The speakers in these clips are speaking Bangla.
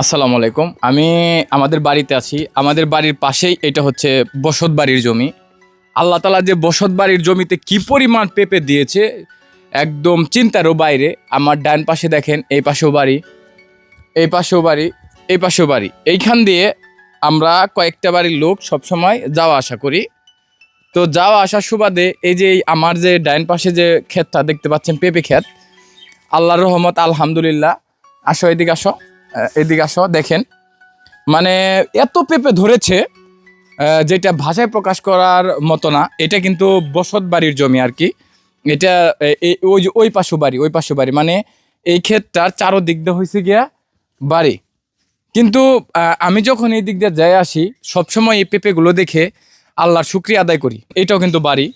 আসসালামু আলাইকুম। আমি আমাদের বাড়িতে আছি। আমাদের বাড়ির পাশেই এটা হচ্ছে বসত বাড়ির জমি। আল্লাহ তালা যে বসত বাড়ির জমিতে কি পরিমাণ পেঁপে দিয়েছে, একদম চিন্তারও বাইরে। আমার ডান পাশে দেখেন, এই পাশেও বাড়ি, এই পাশেও বাড়ি, এই পাশেও বাড়ি। এইখান দিয়ে আমরা কয়েকটা বাড়ির লোক সবসময় যাওয়া আসা করি। তো যাওয়া আসার সুবাদে এই যে আমার যে ডাইন পাশে যে ক্ষেতটা দেখতে পাচ্ছেন, পেঁপে ক্ষেত আল্লাহ রহমত, আলহামদুলিল্লাহ। আসো এদিকে আসো। এদিকে আসো, দেখেন। মানে এত পেঁপে ধরেছে যেটা ভাষায় প্রকাশ করার মতো না। এটা কিন্তু বসত বাড়ির জমি আর কি। এটা ওই ওই পাশু বাড়ি, ওই পাশু বাড়ি। মানে এই ক্ষেতটার চারো দিক দিয়ে হয়েছে গিয়া বাড়ি। কিন্তু আমি যখন এই দিক দিয়ে যাই আসি, সবসময় এই পেঁপেগুলো দেখে আল্লাহর শুক্রিয়া আদায় করি। এটাও কিন্তু বাড়ি।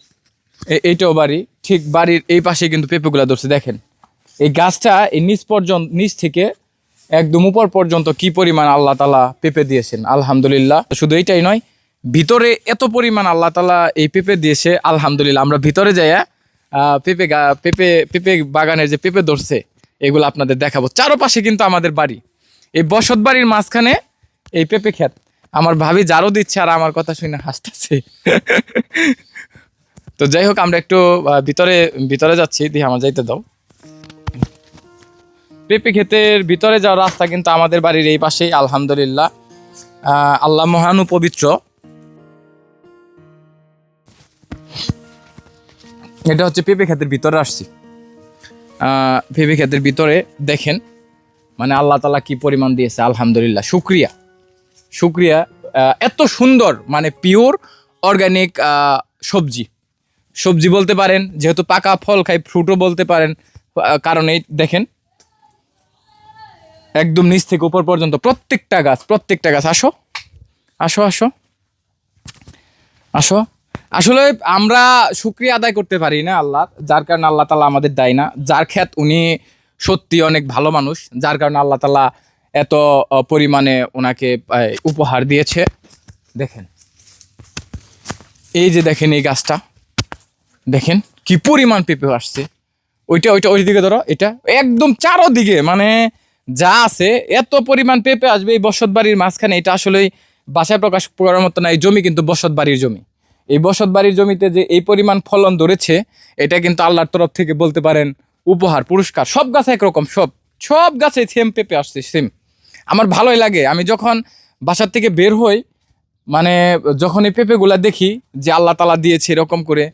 এইটাও বাড়ি। ঠিক বাড়ির এই পাশে কিন্তু পেঁপেগুলো ধরছে, দেখেন। এই গাছটা এই নিচ পর্যন্ত, নিচ থেকে একদম উপর পর্যন্ত কি পরিমাণ আল্লাহ তালা পেঁপে দিয়েছেন? আলহামদুলিল্লাহ। শুধু এইটাই নয়, ভিতরে এত পরিমাণ আল্লাহ তালা এই পেঁপে দিয়েছে, আলহামদুলিল্লাহ। আমরা ভিতরে যাইয়া পেঁপে পেঁপে পেঁপে বাগানের যে পেঁপে ধরছে, এগুলো আপনাদের দেখাবো। চারপাশে কিন্তু আমাদের বাড়ি। এই বসত বাড়ির মাঝখানে এই পেঁপে ক্ষেত। আমার ভাবি যারও দিচ্ছে আর আমার কথা শুনে হাসতেছে। তো যাই হোক, আমরা একটু ভিতরে ভিতরে যাচ্ছি, দিয়ে আমার যাইতে দাও। পেঁপে ক্ষেতের ভিতরে যাওয়ার রাস্তা কিন্তু আমাদের বাড়ির এই পাশেই, আলহামদুলিল্লাহ। আল্লাহ মহানু পবিত্র। এটা হচ্ছে পেঁপে ক্ষেতের ভিতরে আসছি। পেঁপে ক্ষেতের ভিতরে দেখেন মানে আল্লাহ তালা কি পরিমাণ দিয়েছে, আলহামদুলিল্লাহ। শুক্রিয়া। শুক্রিয়া এত সুন্দর মানে পিওর অর্গানিক সবজি। সবজি বলতে পারেন, যেহেতু পাকা ফল খাই ফ্রুটও বলতে পারেন কারণ এই দেখেন একদম নিচ থেকে উপর পর্যন্ত প্রত্যেকটা গাছ প্রত্যেকটা গাছ। আসো আসো আসো আসো। আসলে আমরা শুক্রিয়া আদায় করতে পারি না আল্লাহ, যার কারণে আল্লাহ তালা আমাদের দেয় না। যার ক্ষেত উনি সত্যি অনেক ভালো মানুষ, যার কারণে আল্লাহ তালা এত পরিমাণে ওনাকে উপহার দিয়েছে। দেখেন, এই যে দেখেন এই গাছটা, দেখেন কি পরিমাণ পেঁপে আসছে। ওইটা ওইটা ওই দিকে ধরো, এটা একদম চারোদিকে মানে যা আছে, এত পরিমাণ পেঁপে আসবে এই বসত বাড়ির মাঝখানে, এটা আসলে বাসায় প্রকাশ করার মতো না, এই জমি কিন্তু বসত বাড়ির জমি। এই বসত বাড়ির জমিতে যে এই পরিমাণ ফলন ধরেছে, এটা কিন্তু আল্লাহর তরফ থেকে বলতে পারেন উপহার, পুরস্কার, সব গাছে একরকম, সব সব গাছে সেম পেঁপে আসছে সেম আমার ভালোই লাগে, আমি যখন বাসার থেকে বের হই মানে যখন এই পেঁপেগুলা দেখি যে আল্লাহ তালা দিয়েছে এরকম করে,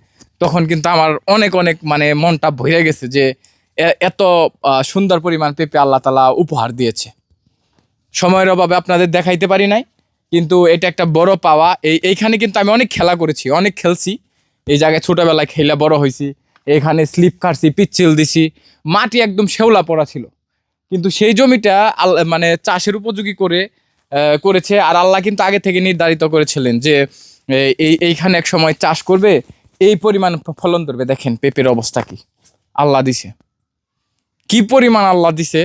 তখন কিন্তু আমার অনেক অনেক মানে মনটা ভরে গেছে যে এত সুন্দর পরিমাণ পেঁপে আল্লাহ তালা উপহার দিয়েছে। সময়ের অভাবে আপনাদের দেখাইতে পারি নাই, কিন্তু এটা একটা বড় পাওয়া। এই, এইখানে কিন্তু আমি অনেক খেলা করেছি, অনেক খেলছি। এই জায়গায় ছোটোবেলায় খেলে বড় হয়েছি, এখানে স্লিপ কাটছি, পিচ্ছিল দিছি, মাটি একদম শেওলা পড়া ছিল। কিন্তু সেই জমিটা মানে চাষের উপযোগী করে করেছে, আর আল্লাহ কিন্তু আগে থেকে নির্ধারিত করেছিলেন যে এই, এইখানে এক সময় চাষ করবে, এই পরিমাণ ফলন ধরবে। দেখেন পেঁপের অবস্থা কি। আল্লাহ দিছে। কি পরিমাণ আল্লাহ দিছে,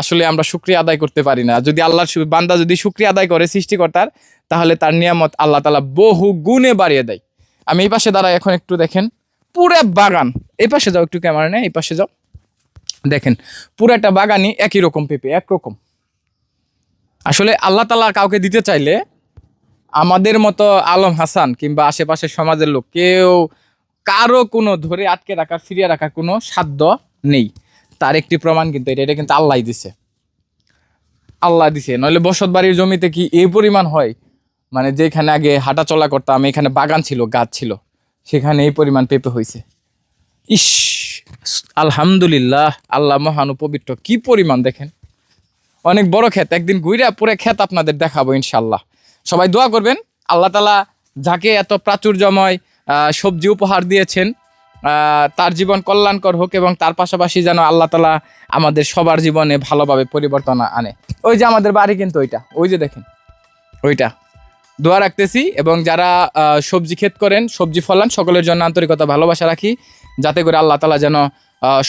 আসলে আমরা শুক্রিয়া আদায় করতে পারি না। যদি আল্লাহর বান্দা যদি শুক্রিয়া আদায় করে সৃষ্টিকর্তার, তাহলে তার নিয়ামত আল্লাহ তালা বহু গুণে বাড়িয়ে দেয়। আমি এই পাশে দাঁড়াই, এখন একটু দেখেন, পুরো বাগান, এই পাশে যাও একটু ক্যামেরা নেই এই পাশে যাও। দেখেন পুরো একটা বাগানই একই রকম পেঁপে একরকম আসলে আল্লাহ তালা কাউকে দিতে চাইলে আমাদের মতো আলম হাসান কিংবা আশেপাশের সমাজের লোক, কেউ কারও কোনো ধরে আটকে রাখার, ফিরিয়ে রাখার কোনো সাধ্য নেই। তার একটি প্রমাণ কিন্তু এটা এটা কিন্তু আল্লাহ দিছে। আল্লাহ দিছে। নইলে বসত বাড়ির জমিতে কি এই পরিমাণ হয়? মানে যেখানে আগে হাঁটা চলা করতাম, এখানে বাগান ছিল, গাছ ছিল, সেখানে এই পরিমাণ পেঁপে হয়েছে ইস, আলহামদুলিল্লাহ, আল্লাহ মহানু পবিত্র। কি পরিমাণ দেখেন? অনেক বড় ক্ষেত, একদিন ঘুরে পুরো ক্ষেত আপনাদের দেখাবো ইনশাল্লাহ সবাই দোয়া করবেন, আল্লাহ তালা যাকে এত প্রাচুর্যময় সবজি উপহার দিয়েছেন তার জীবন কল্যাণকর হোক এবং তার পাশাপাশি যেন আল্লাহ তালা আমাদের সবার জীবনে ভালোভাবে পরিবর্তন আনে। ওই যে আমাদের বাড়ি কিন্তু ওইটা। ওই যে দেখেন, ওইটা। দোয়া রাখতেছি এবং যারা সবজি ক্ষেত করেন, সবজি ফলান, সকলের জন্য আন্তরিকতা, ভালোবাসা রাখি, যাতে করে আল্লাহ তালা যেন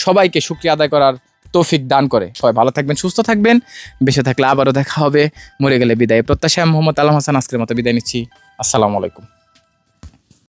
সবাইকে শুক্রিয়া আদায় করার তৌফিক দান করে। সবাই ভালো থাকবেন, সুস্থ থাকবেন। বেঁচে থাকলে আবারও দেখা হবে। মরে গেলে বিদায়। প্রত্যাশা মোহাম্মদ আলম হাসান আজকের মতো বিদায় নিচ্ছি। আসসালামু আলাইকুম।